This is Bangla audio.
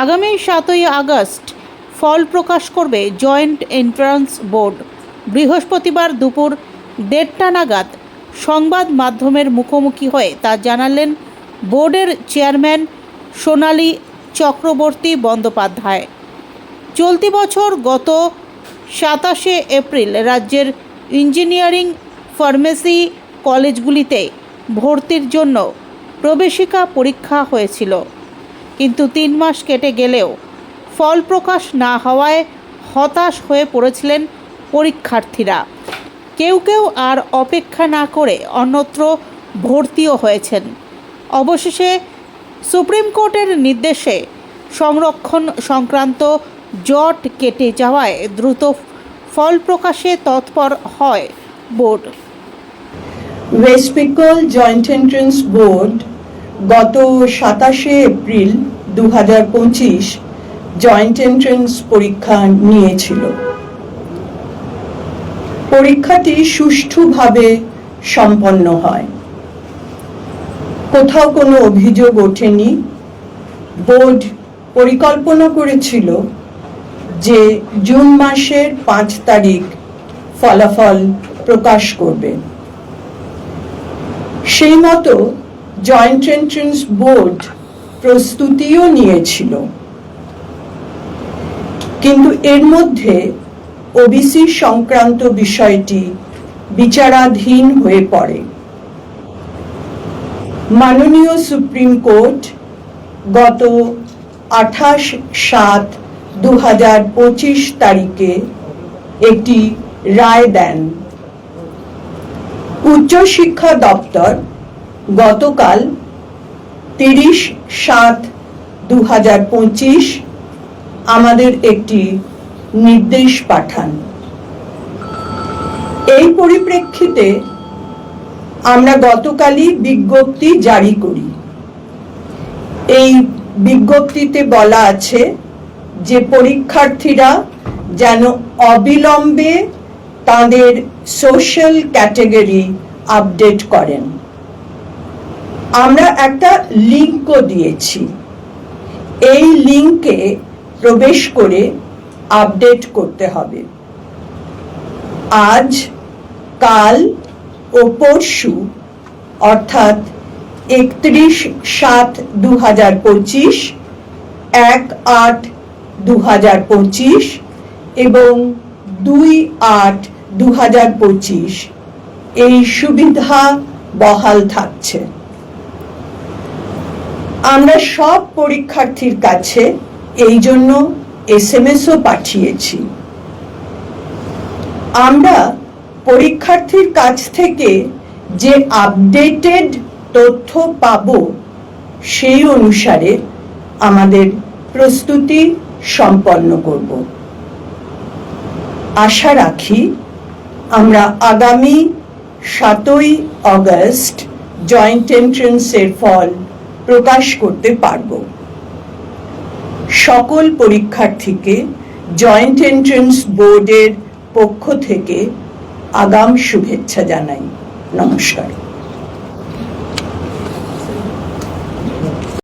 আগামী সাতই আগস্ট ফল প্রকাশ করবে জয়েন্ট এন্ট্রান্স বোর্ড। বৃহস্পতিবার দুপুর দেড়টা নাগাদ সংবাদ মাধ্যমের মুখোমুখি হয়ে তা জানালেন বোর্ডের চেয়ারম্যান সোনালী চক্রবর্তী বন্দ্যোপাধ্যায়। চলতি বছর গত সাতাশে এপ্রিল রাজ্যের ইঞ্জিনিয়ারিং ফার্মেসি কলেজগুলিতে ভর্তির জন্য প্রবেশিকা পরীক্ষা হয়েছিল। কিন্তু তিন মাস কেটে গেলেও ফল প্রকাশ না হওয়ায় হতাশ হয়ে পড়েছিলেন পরীক্ষার্থীরা। কেউ কেউ আর অপেক্ষা না করে অন্যত্র ভর্তিও হয়েছেন। অবশেষে সুপ্রিম কোর্টের নির্দেশে সংরক্ষণ সংক্রান্ত জট কেটে যাওয়ায় দ্রুত ফল প্রকাশে তৎপর হয় board. West Bengal joint entrance board গত সাতাশে এপ্রিল দু হাজার পঁচিশ জয়েন্ট এন্ট্রান্স পরীক্ষা নিয়েছিল। পরীক্ষাটি সুষ্ঠুভাবে সম্পন্ন হয়। কোথাও কোনো অভিযোগ ওঠেনি। বোর্ড পরিকল্পনা করেছিল যে জুন মাসের পাঁচ তারিখ ফলাফল প্রকাশ করবে। সেই মতো জয়েন্ট এন্ট্রান্স বোর্ড প্রস্তুতিও নিয়েছিল। কিন্তু এর মধ্যে ওবিসি সংক্রান্ত বিষয়টি বিচারাধীন হয়ে পড়ে। মাননীয় সুপ্রিম কোর্ট গত আঠাশ সাত দু হাজার পঁচিশ তারিখে একটি রায় দেন। উচ্চশিক্ষা দপ্তর গতকাল তিরিশ সাত দু আমাদের একটি নির্দেশ পাঠান। এই পরিপ্রেক্ষিতে আমরা গতকালই বিজ্ঞপ্তি জারি করি। এই বিজ্ঞপ্তিতে বলা আছে যে পরীক্ষার্থীরা যেন অবিলম্বে তাদের সোশ্যাল ক্যাটেগরি আপডেট করেন। আমরা একটা লিঙ্কও দিয়েছি। এই লিঙ্কে প্রবেশ করে আপডেট করতে হবে। আজ, কাল ও পরশু, অর্থাৎ একত্রিশ সাত দু হাজার পঁচিশ, এক আট দু হাজার পঁচিশ এবং দুই আট দু হাজার পঁচিশ, এই সুবিধা বহাল থাকছে। আমরা সব পরীক্ষার্থীর কাছে এই জন্য এস এম এসও পাঠিয়েছি। আমরা পরীক্ষার্থীর কাছ থেকে যে আপডেটেড তথ্য পাব সেই অনুসারে আমাদের প্রস্তুতি সম্পন্ন করব। আশা রাখি আমরা আগামী সাতই অগস্ট জয়েন্ট এন্ট্রেন্সের ফল প্রকাশ করতে পারব। সকল পরীক্ষার্থীকে জয়েন্ট এন্ট্রেন্স বোর্ডের পক্ষ থেকে আগাম শুভেচ্ছা জানাই। নমস্কার।